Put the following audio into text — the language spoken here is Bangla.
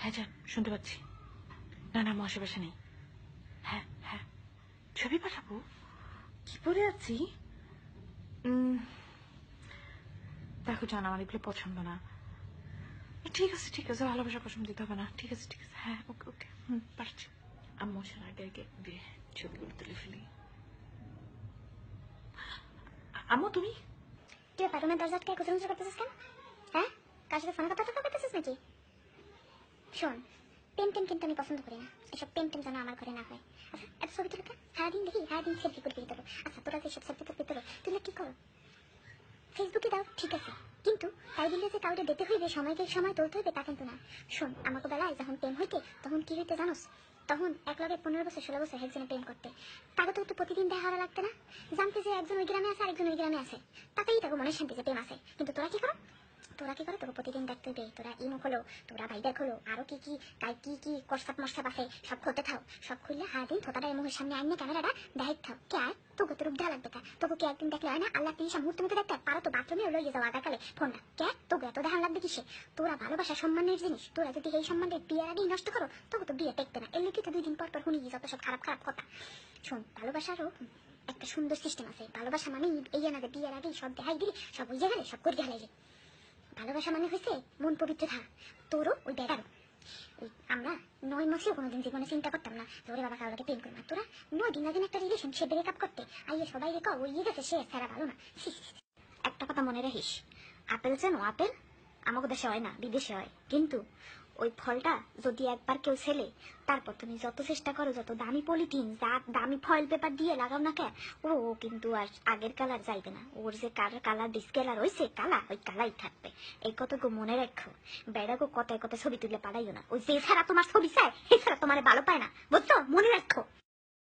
হ্যাঁ যান শুনতে পাচ্ছি। না না বাসা নেই। হ্যাঁ হ্যাঁ। ছবি পাঠাবো? কি পরে আছি? দেখো, জান, আমার এগুলো পছন্দ না। ঠিক আছে ঠিক আছে, ভালোবাসা, পছন্দ দিতে হবে না। ঠিক আছে ঠিক আছে। হ্যাঁ ওকে ওকে। হুম পারছি আমি মশার আগে আগে ছবিগুলো তুলে ফেলি। আ- আম্মু, তুমি? তুই পারুমের দরজা আটকে কুচুমুচু করতেছিস কেন? হ্যাঁ? কার সাথে ফোনে কথা করতেছিস নাকি? শোন পেন টেন কিন্তু আমি পছন্দ করি না। এসব পেন টেন যেন আমার ঘরে না হয়। আচ্ছা এত ছবি তুলতে সারাদিন দেখি, সারাদিন সেলফি করবি তোর আচ্ছা তোরা যেসব সেলফি করবি তোর? তুই কি করো? ফেসবুকে দাও, ঠিক আছে। কিন্তু তাই বলে যে কাউকে দিতে হইবে, সময়কে সময় তুলতে হইবে, তা কিন্তু না। শোন, আমাকে বেলায় যখন প্রেম হইতে, তখন কি হইতে জানোস? তখন এক লগে পনেরো বছর, ষোলো বছর একজনে প্রেম করতে। তাকে তো প্রতিদিন দেখা হওয়া লাগতে না। জানতে যে একজন ওই গ্রামে আছে, আরেকজন ওই গ্রামে আছে। তাতেই তাকে মনে শান্তি যে প্রেম আছে। কিন্তু তোরা কি করো? তোরা কি করে তোকে প্রতিদিন দেখতে হবে তোরা ইমো খোলো তোরা বাইবেল খোলো আরও কি কি কাই কি কি কষ্টাপ মশাপ আছে, সব খুলতে থাও। সব খুললে হা দিন থোতাটা মুখের সামনে আইনে ক্যামেরাটা দেখাই থাও। কে আয় তোকে তোর উপদা লাগবে কা তোকে কি একদিন দেখলে হয় না? আল্লাহ তিরিশ মুহূর্তে দেখতে পারো? তো বাথরুমে লইয়ে যাও আগাকালে ফোনটা। কে? তোকে এত দেখান লাগবে কিসে? তোরা ভালোবাসা সম্মানের জিনিস। তোরা যদি এই সম্মানের বিয়ের আগেই নষ্ট করো তবে তো বিয়ে টেকতে না। এর লিখে তো দুই দিন পর পর শুনি যত সব খারাপ খারাপ কথা। শোন, ভালোবাসারও একটা সুন্দর সিস্টেম আছে। ভালোবাসা মানে এই যে বিয়ের আগেই সব দেখাই দিলি, সব বুঝে গেলে, সব করে গেলে। ভালোবাসা মানে হয়েছে মন পবিত্র থা তোরও ওই বেড়ারও আমরা নয় মাসেও কোনোদিন জীবনে চিন্তা করতাম না ওরে বাবা কাউকে প্রেম করব তোরা নয় দিন দিন একটা রিলেশন সে ব্রেকআপ করতে। আইয়ে সবাই রেখা ওই ইয়ে গেছে, সে সারা ভালো না। একটা কথা মনে রাখিস। আপেল চেন আপেল আমাকে দেশে হয় না, বিদেশে হয়। কিন্তু ওই ফলটা যদি একবার কেউ ছেলে তারপর তুমি যত চেষ্টা করো, যত দামি পলিথিন, যা দামি ফয়েল পেপার দিয়ে লাগাও না কেন, ও কিন্তু আর আগের কালার যাইবে না। ওর যে কালার কালার ডিসকেলার হয়েছে কালা, ওই কালাই থাকবে। এই গো মনে রাখো। বেড়াগো কথায় কথা ছবি তুলে পাঠাইও না। ওই যে ছাড়া তোমার ছবি চায় এছাড়া তোমার ভালো পায় না। বুঝছ? মনে রাখো।